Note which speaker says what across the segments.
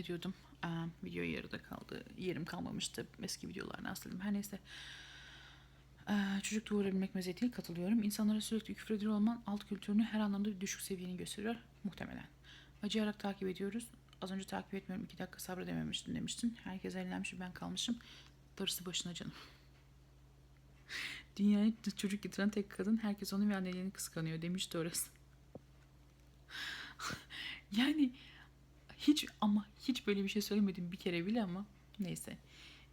Speaker 1: ne diyordum? Ee, video yarıda kaldı. Yerim kalmamıştı eski videolardan sildim. Her neyse. Ee, çocuk doğurabilmek meziyetiyle katılıyorum. İnsanlara sürekli küfür olman alt kültürünü her anlamda bir düşük seviyeni gösteriyor. Muhtemelen. Acıyarak takip ediyoruz. Az önce takip etmiyorum. iki dakika sabredememiştim demiştin. Herkes eğlenmiş ben kalmışım. Darısı başına canım. Dünyaya çocuk getiren tek kadın herkes onu ve annelerini kıskanıyor demişti orası. yani hiç ama hiç böyle bir şey söylemedim bir kere bile ama neyse.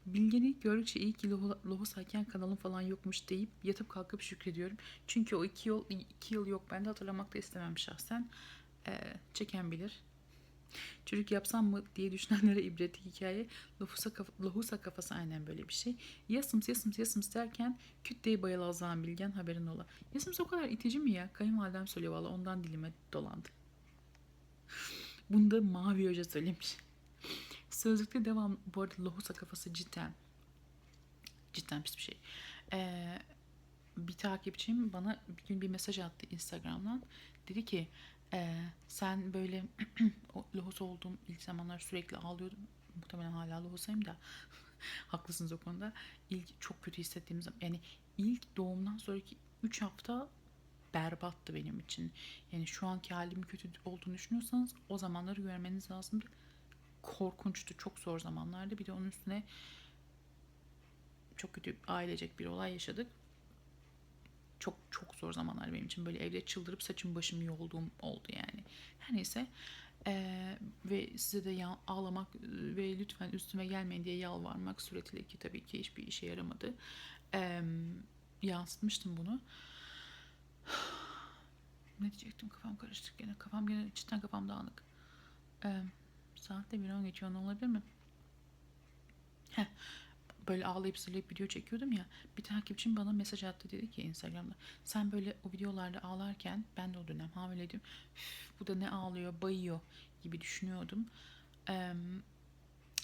Speaker 1: Bilgeni gördükçe iyi ki Lohusayken kanalım falan yokmuş deyip yatıp kalkıp şükrediyorum. Çünkü o iki yıl, iki yıl yok. Ben de hatırlamak da istemem şahsen. Ee, çeken bilir. Çocuk yapsam mı diye düşünenlere ibretli hikaye. Lohusa, kaf- lohusa kafası aynen böyle bir şey. Yasıms yasıms yasıms derken küt diye bayıl Azağın Bilgen haberin ola. Yasıms o kadar itici mi ya? Kayınvalidem söylüyor valla ondan dilime dolandı. Bunu da Mavi Hoca söylemiş. Sözlükte devam. Bu arada lohusa kafası cidden cidden pis bir şey. Ee, bir takipçim bana bir gün bir mesaj attı Instagram'dan. Dedi ki "Ee, sen böyle lohusa olduğum ilk zamanlar sürekli ağlıyordum. Muhtemelen hala lohusayım da. Haklısınız o konuda. İlk çok kötü hissettiğim zaman yani ilk doğumdan sonraki 3 hafta berbattı benim için. Yani şu anki halim kötü olduğunu düşünüyorsanız o zamanları görmeniz lazım. Korkunçtu. Çok zor zamanlardı. Bir de onun üstüne çok kötü ailecek bir olay yaşadık. Çok çok zor zamanlar benim için. Böyle evde çıldırıp saçım başım yolduğum oldu yani. Her neyse. Ee, ve size de ya- ağlamak ve lütfen üstüme gelmeyin diye yalvarmak suretiyle ki tabii ki hiçbir işe yaramadı. Ee, yansıtmıştım bunu. Ne diyecektim kafam karıştı gene. Kafam gene cidden kafam dağınık. Ee, saat de bir on geçiyor ne olabilir mi? Heh, böyle ağlayıp zırlayıp video çekiyordum ya. Bir takipçim bana mesaj attı dedi ki Instagram'da. Sen böyle o videolarda ağlarken ben de o dönem hamileydim. "Üf, bu da ne ağlıyor bayıyor gibi düşünüyordum. Eee,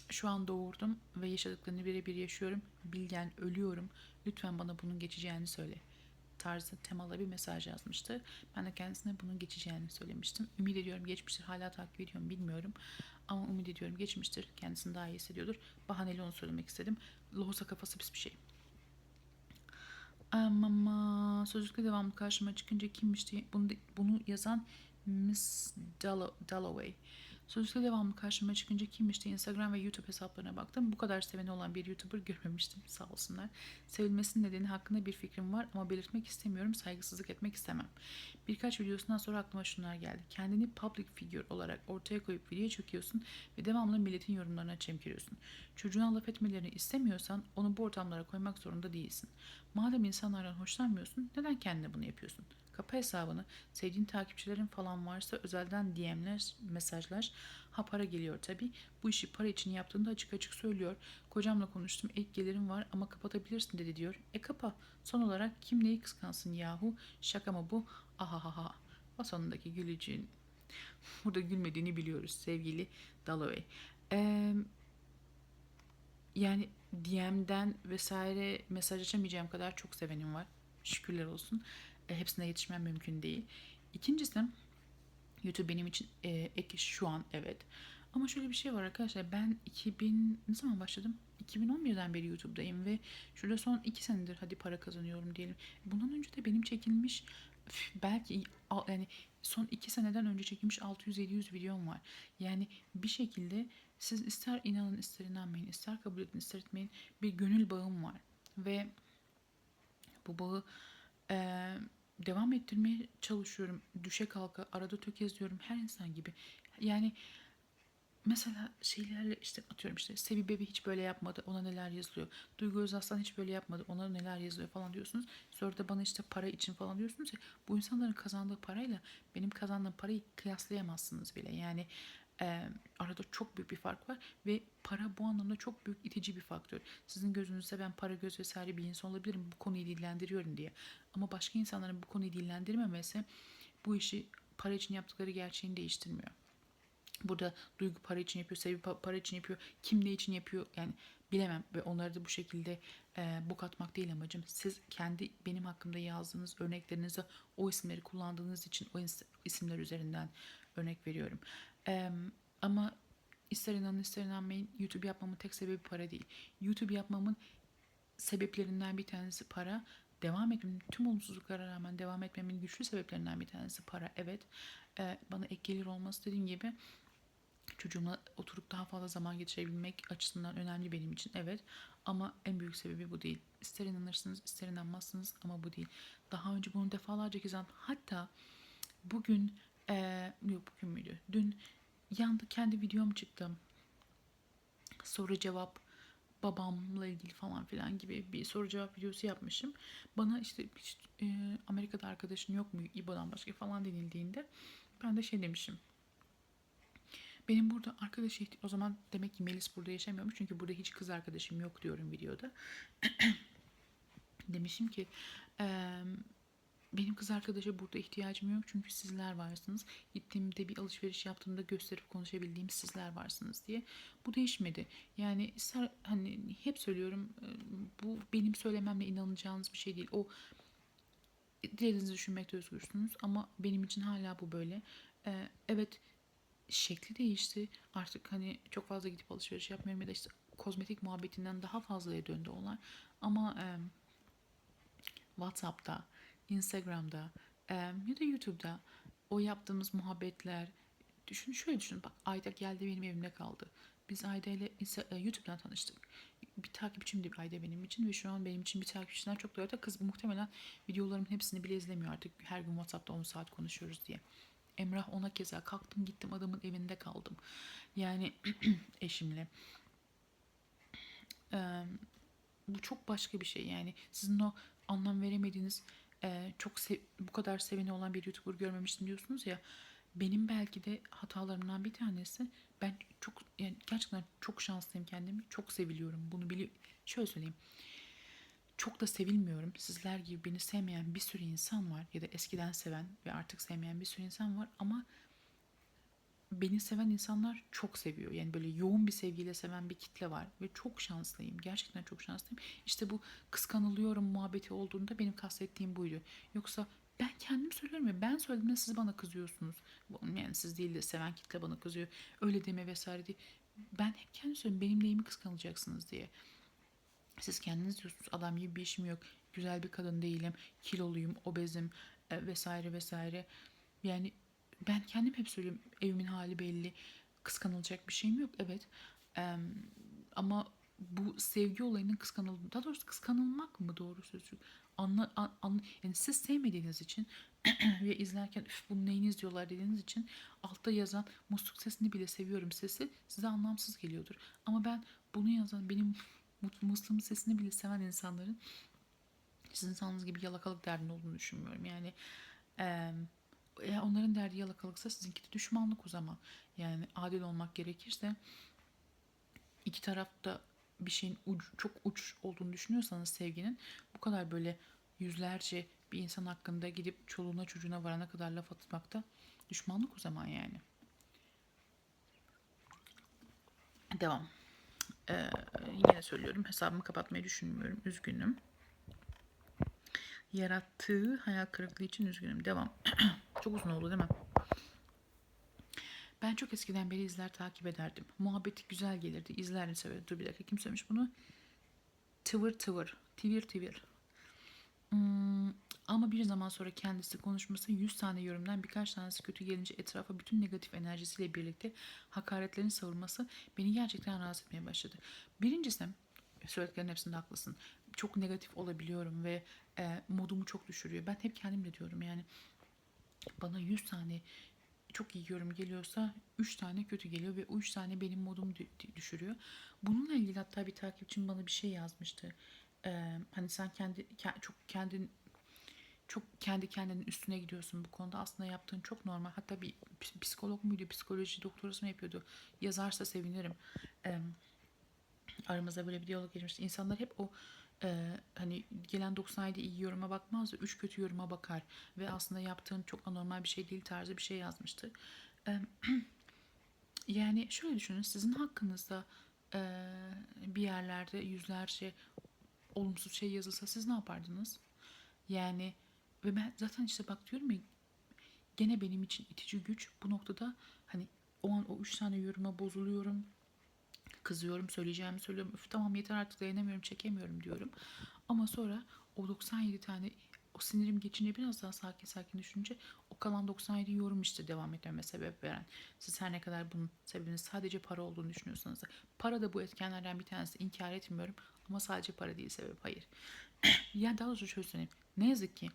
Speaker 1: şu an doğurdum ve yaşadıklarını birebir yaşıyorum. Bilgen ölüyorum. Lütfen bana bunun geçeceğini söyle tarzı temalı bir mesaj yazmıştı. Ben de kendisine bunun geçeceğini söylemiştim. Ümit ediyorum geçmiştir. Hala takip ediyorum bilmiyorum. Ama ümit ediyorum geçmiştir. Kendisini daha iyi hissediyordur. Bahaneli onu söylemek istedim. Lohusa kafası pis bir şey. Ama sözlükte devamlı karşıma çıkınca kimmişti? Bunu, bunu yazan Miss Dallo- Dalloway. Sözlükte devamlı karşıma çıkınca kimmişti? Instagram ve YouTube hesaplarına baktım. Bu kadar seveni olan bir YouTuber görmemiştim. Sağ olsunlar. Sevilmesinin nedeni hakkında bir fikrim var ama belirtmek istemiyorum. Saygısızlık etmek istemem. Birkaç videosundan sonra aklıma şunlar geldi. Kendini public figure olarak ortaya koyup video çekiyorsun ve devamlı milletin yorumlarına çemkiriyorsun. Çocuğuna laf etmelerini istemiyorsan onu bu ortamlara koymak zorunda değilsin. Madem insanlardan hoşlanmıyorsun neden kendine bunu yapıyorsun? Kapa hesabını. Sevdiğin takipçilerin falan varsa özelden DM'ler, mesajlar. Ha para geliyor tabii. Bu işi para için yaptığında açık açık söylüyor. Kocamla konuştum. Ek gelirim var ama kapatabilirsin dedi diyor. E kapa. Son olarak kim neyi kıskansın yahu? Şaka mı bu? Ahahaha. O sonundaki gülücüğün burada gülmediğini biliyoruz sevgili Dalloway. Eee yani DM'den vesaire mesaj açamayacağım kadar çok sevenim var. Şükürler olsun. E, hepsine yetişmem mümkün değil. İkincisi YouTube benim için e, ek şu an evet. Ama şöyle bir şey var arkadaşlar. Ben 2000 ne zaman başladım? 2011'den beri YouTube'dayım ve şurada son 2 senedir hadi para kazanıyorum diyelim. Bundan önce de benim çekilmiş belki yani son 2 seneden önce çekilmiş 600-700 videom var. Yani bir şekilde siz ister inanın ister inanmayın, ister kabul edin ister etmeyin bir gönül bağım var. Ve bu bağı eee, devam ettirmeye çalışıyorum. Düşe kalka arada tökezliyorum her insan gibi. Yani mesela şeylerle işte atıyorum işte Sevi Bebi hiç böyle yapmadı ona neler yazılıyor. Duygu Özaslan hiç böyle yapmadı ona neler yazılıyor falan diyorsunuz. Sonra da bana işte para için falan diyorsunuz ya bu insanların kazandığı parayla benim kazandığım parayı kıyaslayamazsınız bile. Yani e, arada çok büyük bir fark var ve para bu anlamda çok büyük itici bir faktör. Sizin gözünüzde ben para göz vesaire bir insan olabilirim bu konuyu dillendiriyorum diye. Ama başka insanların bu konuyu dillendirmemesi bu işi para için yaptıkları gerçeğini değiştirmiyor. Burada duygu para için yapıyor, sevgi pa- para için yapıyor, kim ne için yapıyor yani bilemem ve onları da bu şekilde e, bok atmak değil amacım. Siz kendi benim hakkımda yazdığınız örneklerinizi o isimleri kullandığınız için o isimler üzerinden örnek veriyorum. E, ama ister inanın ister inanmayın YouTube yapmamın tek sebebi para değil. YouTube yapmamın sebeplerinden bir tanesi para. Devam etmemin, tüm olumsuzluklara rağmen devam etmemin güçlü sebeplerinden bir tanesi para. Evet, Ee, bana ek gelir olması dediğim gibi çocuğumla oturup daha fazla zaman geçirebilmek açısından önemli benim için. Evet, ama en büyük sebebi bu değil. İster inanırsınız, ister inanmazsınız ama bu değil. Daha önce bunu defalarca anlattım. Hatta bugün, ee, yok bugün müydü? Dün yanda kendi videom çıktı. Soru cevap babamla ilgili falan filan gibi bir soru cevap videosu yapmışım. Bana işte hiç, e, Amerika'da arkadaşın yok mu İbo'dan başka falan denildiğinde ben de şey demişim. Benim burada arkadaş o zaman demek ki Melis burada yaşamıyormuş çünkü burada hiç kız arkadaşım yok diyorum videoda. Demişim ki eee, benim kız arkadaşa burada ihtiyacım yok çünkü sizler varsınız. Gittiğimde bir alışveriş yaptığımda gösterip konuşabildiğim sizler varsınız diye. Bu değişmedi. Yani hani hep söylüyorum e, bu benim söylememle inanacağınız bir şey değil. O dilediğinizi düşünmekte özgürsünüz ama benim için hala bu böyle. Ee, evet şekli değişti. Artık hani çok fazla gidip alışveriş yapmıyorum ya da işte kozmetik muhabbetinden daha fazlaya döndü onlar. Ama e, WhatsApp'ta, Instagram'da e, ya da YouTube'da o yaptığımız muhabbetler düşün şöyle düşün bak Ayda geldi benim evimde kaldı. Biz Ayda ile e, YouTube'dan tanıştık. Bir takipçim de bir Ayda benim için ve şu an benim için bir takipçiden çok da öte kız muhtemelen videolarımın hepsini bile izlemiyor artık. Her gün WhatsApp'ta 10 saat konuşuyoruz diye. Emrah ona keza kalktım gittim adamın evinde kaldım. Yani eşimle. Eee, bu çok başka bir şey yani sizin o anlam veremediğiniz eee, çok bu kadar seveni olan bir YouTuber görmemiştim diyorsunuz ya benim belki de hatalarımdan bir tanesi ben çok yani gerçekten çok şanslıyım kendimi çok seviliyorum bunu biliyorum şöyle söyleyeyim çok da sevilmiyorum. Sizler gibi beni sevmeyen bir sürü insan var ya da eskiden seven ve artık sevmeyen bir sürü insan var ama beni seven insanlar çok seviyor. Yani böyle yoğun bir sevgiyle seven bir kitle var ve çok şanslıyım. Gerçekten çok şanslıyım. İşte bu kıskanılıyorum muhabbeti olduğunda benim kastettiğim buydu. Yoksa ben kendim söylüyorum ya ben söylediğimde siz bana kızıyorsunuz. Yani siz değil de seven kitle bana kızıyor. Öyle deme vesaire diye. Ben hep kendim söylüyorum benim neyimi kıskanacaksınız diye. Siz kendiniz diyorsunuz adam gibi bir işim yok. Güzel bir kadın değilim. Kiloluyum, obezim e, vesaire vesaire. Yani ben kendim hep söylüyorum evimin hali belli. Kıskanılacak bir şeyim yok. Evet. Em, ama bu sevgi olayının kıskanıldığı, daha doğrusu kıskanılmak mı doğru sözcük? Anla, an, an- yani siz sevmediğiniz için ve izlerken üf bunu neyini izliyorlar dediğiniz için altta yazan musluk sesini bile seviyorum sesi size anlamsız geliyordur. Ama ben bunu yazan benim musluğun sesini bile seven insanların sizin sandığınız gibi yalakalık derdinde olduğunu düşünmüyorum. Yani eee, eğer onların derdi yalakalıksa sizinki de düşmanlık o zaman. Yani adil olmak gerekirse iki tarafta bir şeyin uç, çok uç olduğunu düşünüyorsanız sevginin bu kadar böyle yüzlerce bir insan hakkında gidip çoluğuna çocuğuna varana kadar laf atmakta düşmanlık o zaman yani. Devam. Ee, yine söylüyorum hesabımı kapatmayı düşünmüyorum. Üzgünüm. Yarattığı hayal kırıklığı için üzgünüm. Devam. çok uzun oldu değil mi? Ben çok eskiden beri izler takip ederdim. Muhabbeti güzel gelirdi. İzlerdim severdim. Dur bir dakika kim söylemiş bunu? Tıvır tıvır. Tivir tivir. Hmm, ama bir zaman sonra kendisi konuşması 100 tane yorumdan birkaç tanesi kötü gelince etrafa bütün negatif enerjisiyle birlikte hakaretlerini savurması beni gerçekten rahatsız etmeye başladı. Birincisi söylediklerin hepsinde haklısın. Çok negatif olabiliyorum ve e, modumu çok düşürüyor. Ben hep kendim de diyorum yani bana 100 tane çok iyi yorum geliyorsa 3 tane kötü geliyor ve o 3 tane benim modumu dü- dü- düşürüyor. Bununla ilgili hatta bir takipçim bana bir şey yazmıştı. Ee, hani sen kendi ke- çok kendin çok kendi kendinin üstüne gidiyorsun bu konuda. Aslında yaptığın çok normal. Hatta bir ps- psikolog muydu, psikoloji doktorası mı yapıyordu? Yazarsa sevinirim. Ee, aramızda böyle bir diyalog geçmişti. İnsanlar hep o e, hani gelen 97 iyi yoruma bakmaz da 3 kötü yoruma bakar ve aslında yaptığın çok anormal bir şey değil tarzı bir şey yazmıştı. E, yani şöyle düşünün sizin hakkınızda e, bir yerlerde yüzlerce olumsuz şey yazılsa siz ne yapardınız? Yani ve ben zaten işte bak diyorum ya gene benim için itici güç bu noktada hani O an o üç tane yoruma bozuluyorum. Kızıyorum, söyleyeceğimi söylüyorum. Üf tamam yeter artık dayanamıyorum, çekemiyorum diyorum. Ama sonra o 97 tane o sinirim geçince biraz daha sakin sakin düşününce o kalan 97 yorum işte devam etmeme sebep veren. Siz her ne kadar bunun sebebinin sadece para olduğunu düşünüyorsanız da para da bu etkenlerden bir tanesi inkar etmiyorum ama sadece para değil sebep hayır. ya daha doğrusu şöyle söyleyeyim. Ne yazık ki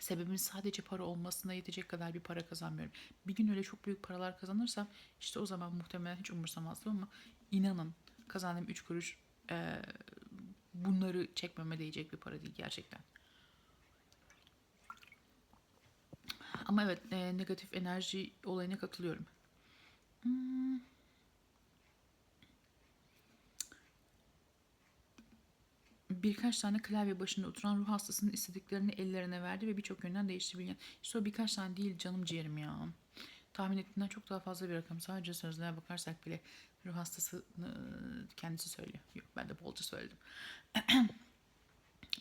Speaker 1: sebebimin sadece para olmasına yetecek kadar bir para kazanmıyorum. Bir gün öyle çok büyük paralar kazanırsam işte o zaman muhtemelen hiç umursamazdım ama inanın kazandığım 3 kuruş eee, bunları çekmeme değecek bir para değil gerçekten. Ama evet eee, negatif enerji olayına katılıyorum. Hmm. Birkaç tane klavye başında oturan ruh hastasının istediklerini ellerine verdi ve birçok yönden değiştirebilgen. İşte o birkaç tane değil canım ciğerim ya. Tahmin ettiğinden çok daha fazla bir rakam. Sadece sözlere bakarsak bile ruh hastası kendisi söylüyor. Yok ben de bolca söyledim.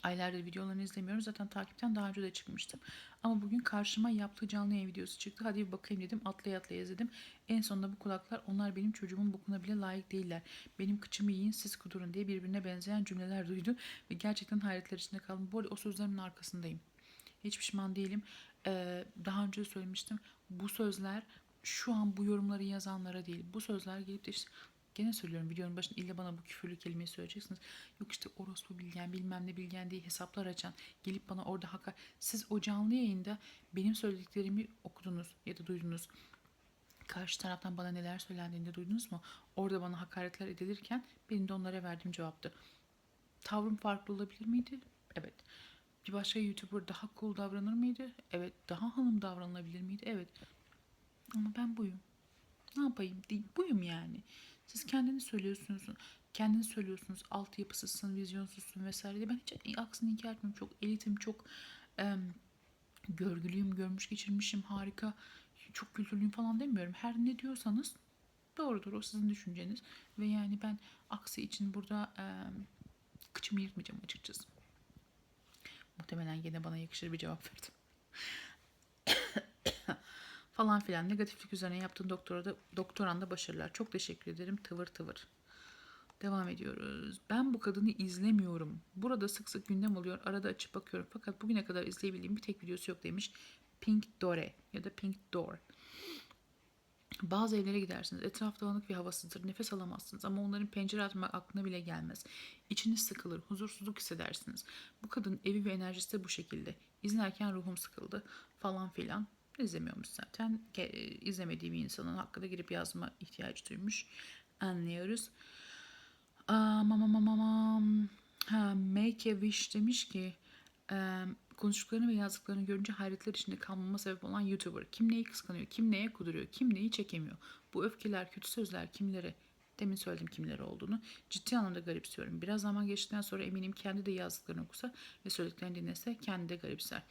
Speaker 1: Aylardır videolarını izlemiyorum. Zaten takipten daha önce de çıkmıştım. Ama bugün karşıma yaptığı canlı yayın videosu çıktı. Hadi bir bakayım dedim. Atlaya atlaya izledim. En sonunda bu kulaklar onlar benim çocuğumun bokuna bile layık değiller. Benim kıçımı yiyin siz kudurun diye birbirine benzeyen cümleler duydu. Ve gerçekten hayretler içinde kaldım. Bu arada o sözlerimin arkasındayım. Hiç pişman değilim. Ee, daha önce de söylemiştim. Bu sözler şu an bu yorumları yazanlara değil. Bu sözler gelip de işte Gene söylüyorum videonun başında illa bana bu küfürlü kelimeyi söyleyeceksiniz. Yok işte orospu bilgen bilmem ne bilgen diye hesaplar açan gelip bana orada haka siz o canlı yayında benim söylediklerimi okudunuz ya da duydunuz. Karşı taraftan bana neler söylendiğini de duydunuz mu? Orada bana hakaretler edilirken benim de onlara verdiğim cevaptı. Tavrım farklı olabilir miydi? Evet. Bir başka YouTuber daha cool davranır mıydı? Evet. Daha hanım davranılabilir miydi? Evet. Ama ben buyum. Ne yapayım? Buyum yani. Siz kendini söylüyorsunuz. Kendini söylüyorsunuz. Altyapısızsın, vizyonsuzsun vesaire diye. Ben hiç aksini inkar etmiyorum. Çok elitim, çok em, görgülüyüm, görmüş geçirmişim, harika, çok kültürlüyüm falan demiyorum. Her ne diyorsanız doğrudur. O sizin düşünceniz. Ve yani ben aksi için burada em, kıçımı yırtmayacağım açıkçası. Muhtemelen yine bana yakışır bir cevap verdim. Falan filan negatiflik üzerine yaptığın doktora da, doktoranda başarılar. Çok teşekkür ederim. Tıvır tıvır. Devam ediyoruz. Ben bu kadını izlemiyorum. Burada sık sık gündem oluyor. Arada açıp bakıyorum. Fakat bugüne kadar izleyebildiğim bir tek videosu yok demiş. Pink Dore ya da Pink Door. Bazı evlere gidersiniz. Etraf dağınık ve havasızdır. Nefes alamazsınız ama onların pencere atmak aklına bile gelmez. İçiniz sıkılır. Huzursuzluk hissedersiniz. Bu kadın evi ve enerjisi de bu şekilde. İzlerken ruhum sıkıldı falan filan. İzlemiyormuş zaten. Ke- izlemediği bir insanın hakkında girip yazma ihtiyacı duymuş. Anlıyoruz. Amam amam amam. Ha, Make a Wish demiş ki e, konuştuklarını ve yazdıklarını görünce hayretler içinde kalmama sebep olan YouTuber. Kim neyi kıskanıyor, kim neye kuduruyor, kim neyi çekemiyor. Bu öfkeler, kötü sözler kimlere? Demin söyledim kimlere olduğunu. Ciddi anlamda garipsiyorum. Biraz zaman geçtikten sonra eminim kendi de yazdıklarını okusa ve söylediklerini dinlese kendi de garipser.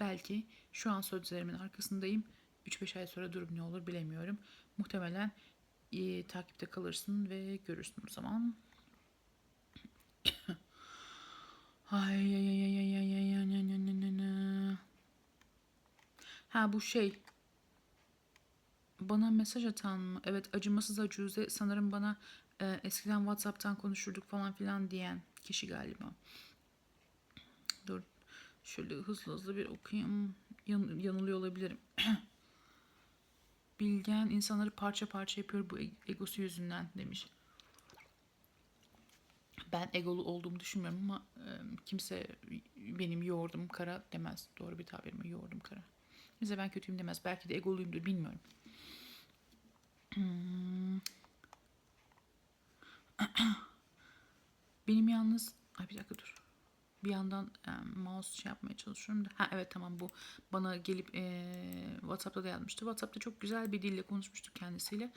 Speaker 1: Belki şu an sözlerimin arkasındayım. 3-5 ay sonra durum ne olur bilemiyorum. Muhtemelen e, takipte kalırsın ve görürsün o zaman. Ay ay ay ay ay ay ay ay ay ay. Ha bu şey. Bana mesaj atan mı? Evet acımasız acuze sanırım bana e, eskiden Whatsapp'tan konuşurduk falan filan diyen kişi galiba. Şöyle hızlı hızlı bir okuyayım. Yan- yanılıyor olabilirim. Bilgen insanları parça parça yapıyor bu e- egosu yüzünden demiş. Ben egolu olduğumu düşünmüyorum ama e, kimse benim yoğurdum kara demez. Doğru bir tabir mi? Yoğurdum kara. Kimse ben kötüyüm demez. Belki de egoluyumdur bilmiyorum. Hmm. Benim yalnız... Ay bir dakika dur. Bir yandan e, mouse şey yapmaya çalışıyorum da. Ha evet tamam bu bana gelip e, WhatsApp'ta da yazmıştı. WhatsApp'ta çok güzel bir dille konuşmuştuk kendisiyle.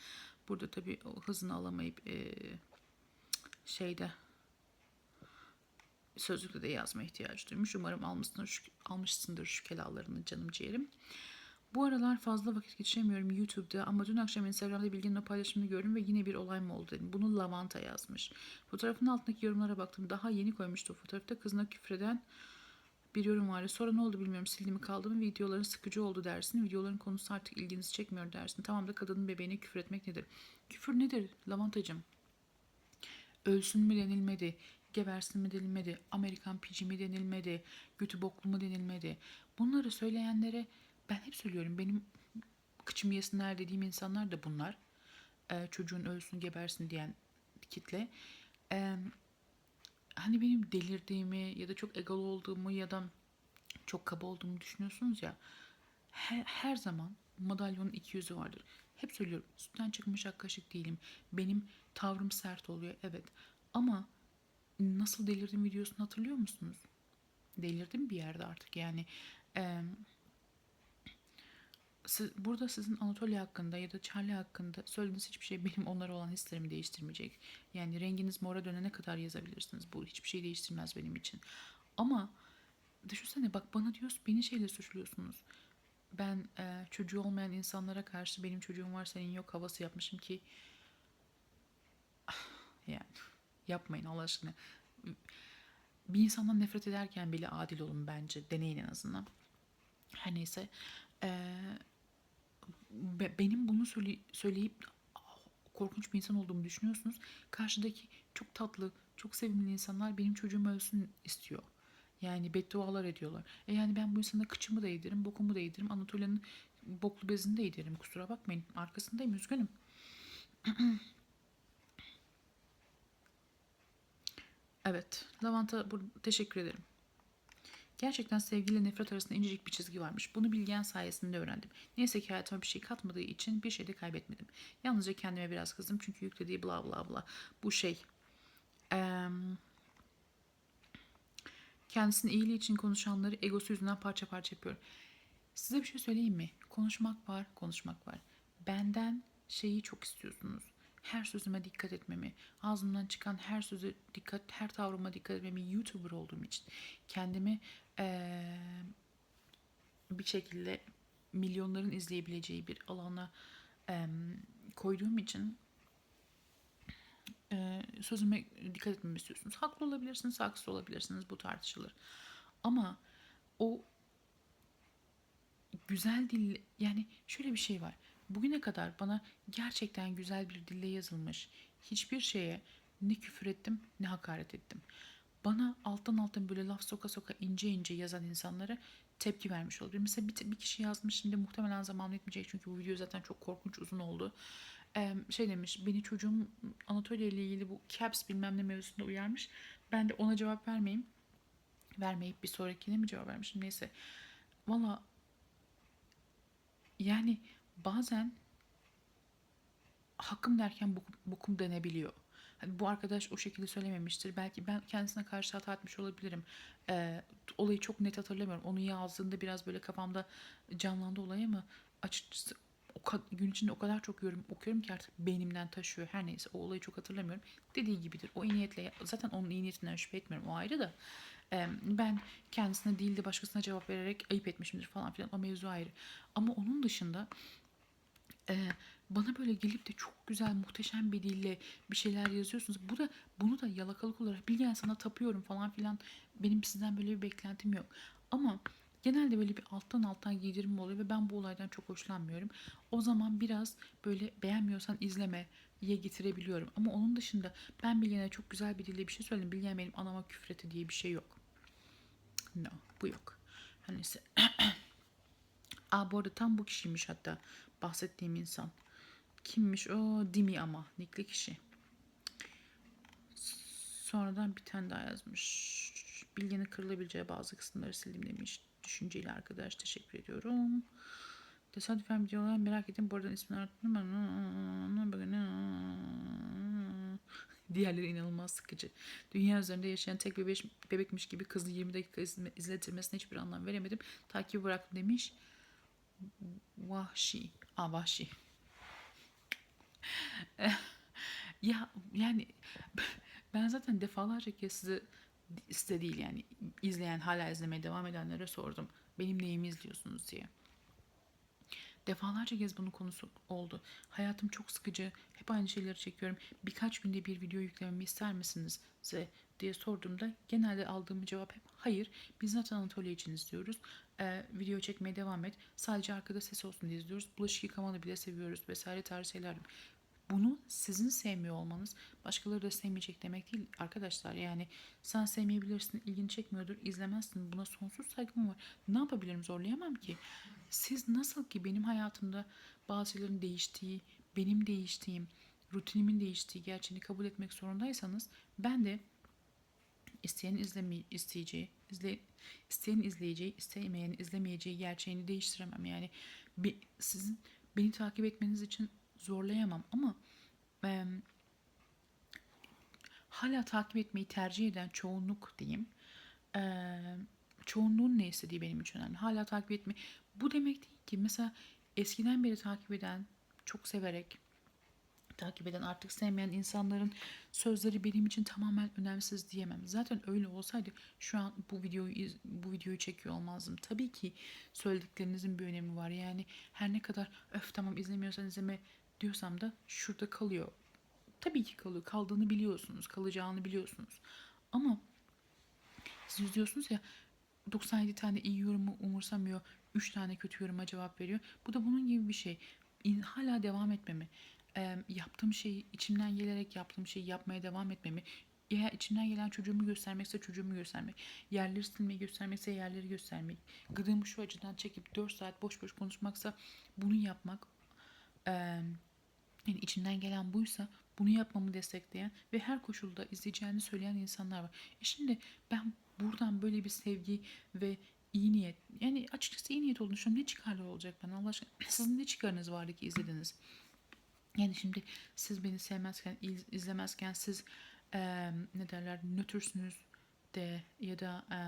Speaker 1: Burada tabii o hızını alamayıp e, şeyde sözlükte de yazma ihtiyacı duymuş. Umarım almışsındır almışsındır şu kelalarını canım ciğerim. Bu aralar fazla vakit geçiremiyorum YouTube'da ama dün akşam Instagram'da Bilge'nin o paylaşımını gördüm ve yine bir olay mı oldu dedim. Bunu Lavanta yazmış. Fotoğrafın altındaki yorumlara baktım. Daha yeni koymuştu o fotoğrafta kızına küfreden Bir yorum vardı. Sonra ne oldu bilmiyorum. Sildi mi kaldı mı? Videoların sıkıcı oldu dersin. Videoların konusu artık ilginizi çekmiyor dersin. Tamam da kadının bebeğine küfür etmek nedir? Küfür nedir Lavantacığım? Ölsün mü denilmedi? Gebersin mi denilmedi? Amerikan pici mi denilmedi? Götü boklu mu denilmedi? Bunları söyleyenlere ben hep söylüyorum. Benim kıçımı yesinler dediğim insanlar da bunlar. Ee, çocuğun ölsün gebersin diyen kitle. Ee, hani benim delirdiğimi ya da çok egolu olduğumu ya da çok kaba olduğumu düşünüyorsunuz ya. Her, her zaman madalyonun iki yüzü vardır. Hep söylüyorum. Sütten çıkmış ak kaşık değilim. Benim tavrım sert oluyor. Evet. Ama nasıl delirdim videosunu hatırlıyor musunuz? Delirdim bir yerde artık yani. Eee siz, burada sizin Anatolia hakkında ya da Charlie hakkında söylediğiniz hiçbir şey benim onlara olan hislerimi değiştirmeyecek. Yani renginiz mora dönene kadar yazabilirsiniz. Bu hiçbir şey değiştirmez benim için. Ama düşünsene bak bana diyorsun beni şeyle suçluyorsunuz. Ben e, çocuğu olmayan insanlara karşı benim çocuğum var senin yok havası yapmışım ki yani yapmayın Allah aşkına. Bir insandan nefret ederken bile adil olun bence. Deneyin en azından. Her neyse. Ee, be- benim bunu söyle- söyleyip "Ah, korkunç bir insan olduğumu düşünüyorsunuz. Karşıdaki çok tatlı, çok sevimli insanlar benim çocuğum ölsün istiyor. Yani beddualar ediyorlar. E yani ben bu insana kıçımı da yedirim, bokumu da yedirim. Anatolia'nın boklu bezini de yedirim. Kusura bakmayın. Arkasındayım, üzgünüm. Evet, Lavanta teşekkür ederim. Gerçekten sevgiyle nefret arasında incecik bir çizgi varmış. Bunu bilgen sayesinde öğrendim. Neyse ki hayatıma bir şey katmadığı için bir şey de kaybetmedim. Yalnızca kendime biraz kızdım çünkü yüklediği bla bla bla. Bu şey... kendisinin iyiliği için konuşanları egosu yüzünden parça parça yapıyor. Size bir şey söyleyeyim mi? Konuşmak var, konuşmak var. Benden şeyi çok istiyorsunuz. Her sözüme dikkat etmemi, ağzımdan çıkan her söze dikkat, her tavrıma dikkat etmemi YouTuber olduğum için kendimi bir şekilde milyonların izleyebileceği bir alana koyduğum için sözüme dikkat etmemi istiyorsunuz. Haklı olabilirsiniz, haksız olabilirsiniz. Bu tartışılır. Ama o güzel dil yani şöyle bir şey var. Bugüne kadar bana gerçekten güzel bir dille yazılmış hiçbir şeye ne küfür ettim ne hakaret ettim. Bana alttan alttan böyle laf soka soka ince ince yazan insanlara tepki vermiş olabilir. Mesela bir, bir kişi yazmış şimdi muhtemelen zaman yetmeyecek çünkü bu video zaten çok korkunç uzun oldu. Ee, şey demiş beni çocuğum Anatolia ile ilgili bu caps bilmem ne mevzusunda uyarmış. Ben de ona cevap vermeyeyim. Vermeyip bir sonrakine mi cevap vermişim neyse. Valla yani bazen hakkım derken bokum, bokum denebiliyor. Hani bu arkadaş o şekilde söylememiştir. Belki ben kendisine karşı hata etmiş olabilirim. Ee, olayı çok net hatırlamıyorum. Onu yazdığında biraz böyle kafamda canlandı olay ama açıkçası o gün içinde o kadar çok yorum okuyorum ki artık beynimden taşıyor. Her neyse o olayı çok hatırlamıyorum. Dediği gibidir. O iyi niyetle zaten onun iyi niyetinden şüphe etmiyorum. O ayrı da. Ee, ben kendisine değil de başkasına cevap vererek ayıp etmişimdir falan filan. O mevzu ayrı. Ama onun dışında e, bana böyle gelip de çok güzel muhteşem bir dille bir şeyler yazıyorsunuz. Bu da bunu da yalakalık olarak bilgen sana tapıyorum falan filan. Benim sizden böyle bir beklentim yok. Ama genelde böyle bir alttan alttan giydirim oluyor ve ben bu olaydan çok hoşlanmıyorum. O zaman biraz böyle beğenmiyorsan izlemeye getirebiliyorum. Ama onun dışında ben Bilgen'e çok güzel bir dille bir şey söyledim. Bilgen benim anama küfreti diye bir şey yok. No, bu yok. Hani Aa bu arada tam bu kişiymiş hatta bahsettiğim insan. Kimmiş o? Dimi ama. Nikli kişi. Sonradan bir tane daha yazmış. Bilginin kırılabileceği bazı kısımları sildim demiş. Düşünceli arkadaş teşekkür ediyorum. Tesadüfen videolar merak ettim. Bu arada ismini arattım. Diğerleri inanılmaz sıkıcı. Dünya üzerinde yaşayan tek bebeş, bebekmiş gibi kızı 20 dakika izle- izletilmesine hiçbir anlam veremedim. Takibi bıraktım demiş. Vahşi. Aa vahşi. ya yani ben zaten defalarca kez size, size değil yani izleyen hala izlemeye devam edenlere sordum. Benim neyimi izliyorsunuz diye. defalarca kez bunun konusu oldu. Hayatım çok sıkıcı. Hep aynı şeyleri çekiyorum. Birkaç günde bir video yüklememi ister misiniz? size diye sorduğumda genelde aldığım cevap hep hayır. Biz zaten Anatolia için izliyoruz. Ee, video çekmeye devam et. Sadece arkada ses olsun diye izliyoruz. Bulaşık yıkamanı bile seviyoruz vesaire tarzı şeyler. Bunu sizin sevmiyor olmanız başkaları da sevmeyecek demek değil arkadaşlar. Yani sen sevmeyebilirsin, ilgini çekmiyordur, izlemezsin. Buna sonsuz saygım var. Ne yapabilirim zorlayamam ki. Siz nasıl ki benim hayatımda bazı şeylerin değiştiği, benim değiştiğim, rutinimin değiştiği gerçeğini kabul etmek zorundaysanız ben de isteyen izleme isteyeceği, izle, isteyen izleyeceği, istemeyen izlemeyeceği gerçeğini değiştiremem. Yani bir, sizin beni takip etmeniz için zorlayamam ama e, hala takip etmeyi tercih eden çoğunluk diyeyim. E, çoğunluğun ne istediği benim için önemli. Hala takip etme. Bu demek değil ki mesela eskiden beri takip eden, çok severek takip eden, artık sevmeyen insanların sözleri benim için tamamen önemsiz diyemem. Zaten öyle olsaydı şu an bu videoyu bu videoyu çekiyor olmazdım. Tabii ki söylediklerinizin bir önemi var. Yani her ne kadar öf tamam izlemiyorsan izleme diyorsam da şurada kalıyor. Tabii ki kalıyor. Kaldığını biliyorsunuz. Kalacağını biliyorsunuz. Ama siz diyorsunuz ya 97 tane iyi yorumu umursamıyor. 3 tane kötü yoruma cevap veriyor. Bu da bunun gibi bir şey. hala devam etmemi. E, yaptığım şeyi içimden gelerek yaptığım şeyi yapmaya devam etmemi. Eğer içimden gelen çocuğumu göstermekse çocuğumu göstermek. Yerleri silmeyi göstermekse yerleri göstermek. Gıdığımı şu açıdan çekip 4 saat boş boş konuşmaksa bunu yapmak. E, yani içinden gelen buysa bunu yapmamı destekleyen ve her koşulda izleyeceğini söyleyen insanlar var. E şimdi ben buradan böyle bir sevgi ve iyi niyet yani açıkçası iyi niyet olduğunu düşünüyorum. Ne çıkarlı olacak bana Allah aşkına? Sizin ne çıkarınız vardı ki izlediniz? Yani şimdi siz beni sevmezken, iz, izlemezken siz e, ne derler nötrsünüz de ya da e,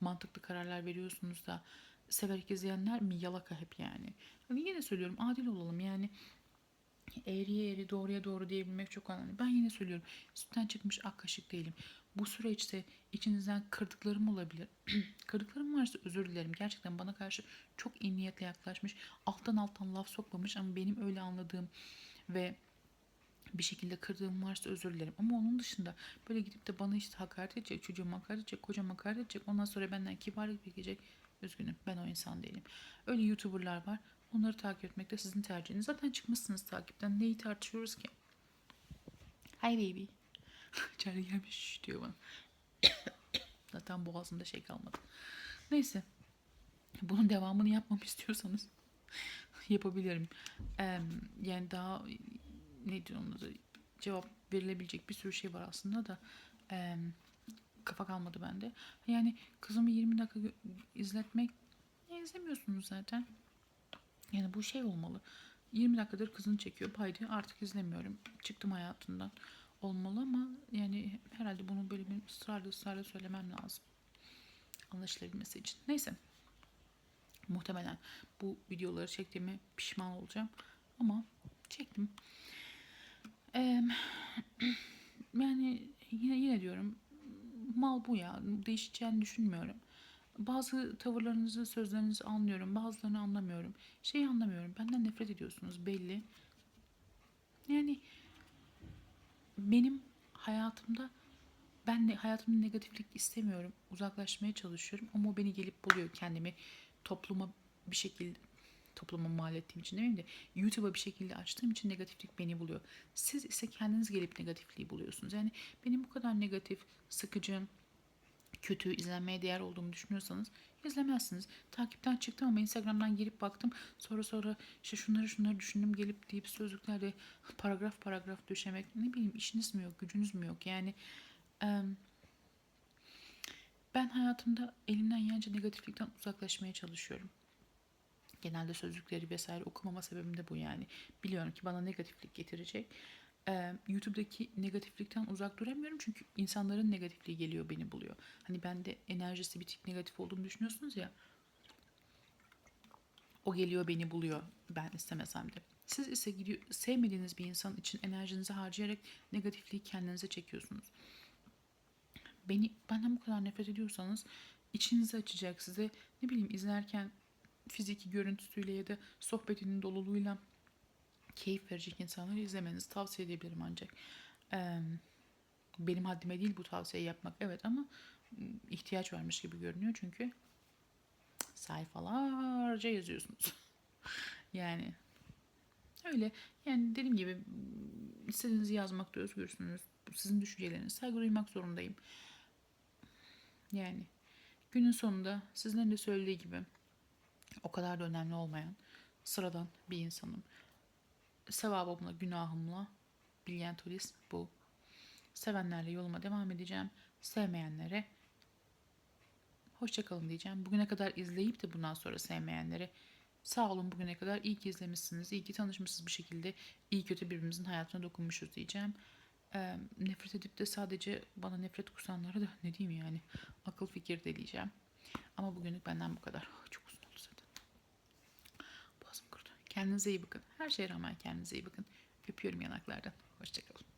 Speaker 1: mantıklı kararlar veriyorsunuz da severek izleyenler mi yalaka hep yani. Hani yine söylüyorum adil olalım yani eğriye eğri doğruya doğru diyebilmek çok önemli. Ben yine söylüyorum sütten çıkmış ak kaşık değilim. Bu süreçte içinizden kırdıklarım olabilir. kırdıklarım varsa özür dilerim. Gerçekten bana karşı çok iyi niyetle yaklaşmış. Alttan alttan laf sokmamış ama benim öyle anladığım ve bir şekilde kırdığım varsa özür dilerim. Ama onun dışında böyle gidip de bana işte hakaret edecek, çocuğuma hakaret edecek, kocama hakaret edecek. Ondan sonra benden kibarlık bekleyecek. Üzgünüm ben o insan değilim. Öyle YouTuber'lar var. Onları takip etmek de sizin tercihiniz. Zaten çıkmışsınız takipten. Neyi tartışıyoruz ki? Hi baby. Charlie gelmiş diyor bana. Zaten boğazımda şey kalmadı. Neyse. Bunun devamını yapmamı istiyorsanız yapabilirim. Ee, yani daha ne diyor cevap verilebilecek bir sürü şey var aslında da e, kafa kalmadı bende. Yani kızımı 20 dakika izletmek ya izlemiyorsunuz zaten. Yani bu şey olmalı. 20 dakikadır kızını çekiyor. Haydi artık izlemiyorum. Çıktım hayatından olmalı ama yani herhalde bunu böyle bir ısrarla ısrarla söylemem lazım. Anlaşılabilmesi için. Neyse. Muhtemelen bu videoları çektiğime pişman olacağım. Ama çektim. Ee, yani yine yine diyorum mal bu ya. Değişeceğini düşünmüyorum. Bazı tavırlarınızı, sözlerinizi anlıyorum. Bazılarını anlamıyorum. Şeyi anlamıyorum. Benden nefret ediyorsunuz belli. Yani benim hayatımda ben de hayatımda negatiflik istemiyorum. Uzaklaşmaya çalışıyorum ama o beni gelip buluyor kendimi topluma bir şekilde topluma mal ettiğim için demeyeyim de YouTube'a bir şekilde açtığım için negatiflik beni buluyor. Siz ise kendiniz gelip negatifliği buluyorsunuz. Yani benim bu kadar negatif, sıkıcı, kötü, izlenmeye değer olduğumu düşünüyorsanız izlemezsiniz. Takipten çıktım ama Instagram'dan gelip baktım. Sonra sonra işte şunları şunları düşündüm gelip deyip sözlüklerle paragraf paragraf döşemek. Ne bileyim işiniz mi yok, gücünüz mü yok? Yani ben hayatımda elimden gelince negatiflikten uzaklaşmaya çalışıyorum. Genelde sözlükleri vesaire okumama sebebim de bu yani. Biliyorum ki bana negatiflik getirecek e, YouTube'daki negatiflikten uzak duramıyorum. Çünkü insanların negatifliği geliyor beni buluyor. Hani bende enerjisi bitik negatif olduğunu düşünüyorsunuz ya. O geliyor beni buluyor ben istemesem de. Siz ise gidiyor, sevmediğiniz bir insan için enerjinizi harcayarak negatifliği kendinize çekiyorsunuz. Beni benden bu kadar nefret ediyorsanız içinizi açacak size ne bileyim izlerken fiziki görüntüsüyle ya da sohbetinin doluluğuyla keyif verecek insanları izlemenizi tavsiye edebilirim ancak. Eee, benim haddime değil bu tavsiyeyi yapmak evet ama ihtiyaç varmış gibi görünüyor çünkü sayfalarca yazıyorsunuz. yani öyle yani dediğim gibi istediğinizi yazmakta özgürsünüz. Sizin düşünceleriniz. Saygı duymak zorundayım. Yani günün sonunda sizlerin de söylediği gibi o kadar da önemli olmayan sıradan bir insanım. Sevabımla, günahımla Brilliant bu. Sevenlerle yoluma devam edeceğim. Sevmeyenlere hoşçakalın diyeceğim. Bugüne kadar izleyip de bundan sonra sevmeyenlere sağ olun bugüne kadar iyi ki izlemişsiniz. iyi ki tanışmışsınız bir şekilde. iyi kötü birbirimizin hayatına dokunmuşuz diyeceğim. Ee, nefret edip de sadece bana nefret kusanlara da ne diyeyim yani akıl fikir de diyeceğim. Ama bugünlük benden bu kadar. Çok uzun oldu zaten. Boğazım kurudu. Kendinize iyi bakın. Her şeye rağmen kendinize iyi bakın. Öpüyorum yanaklardan. Hoşçakalın.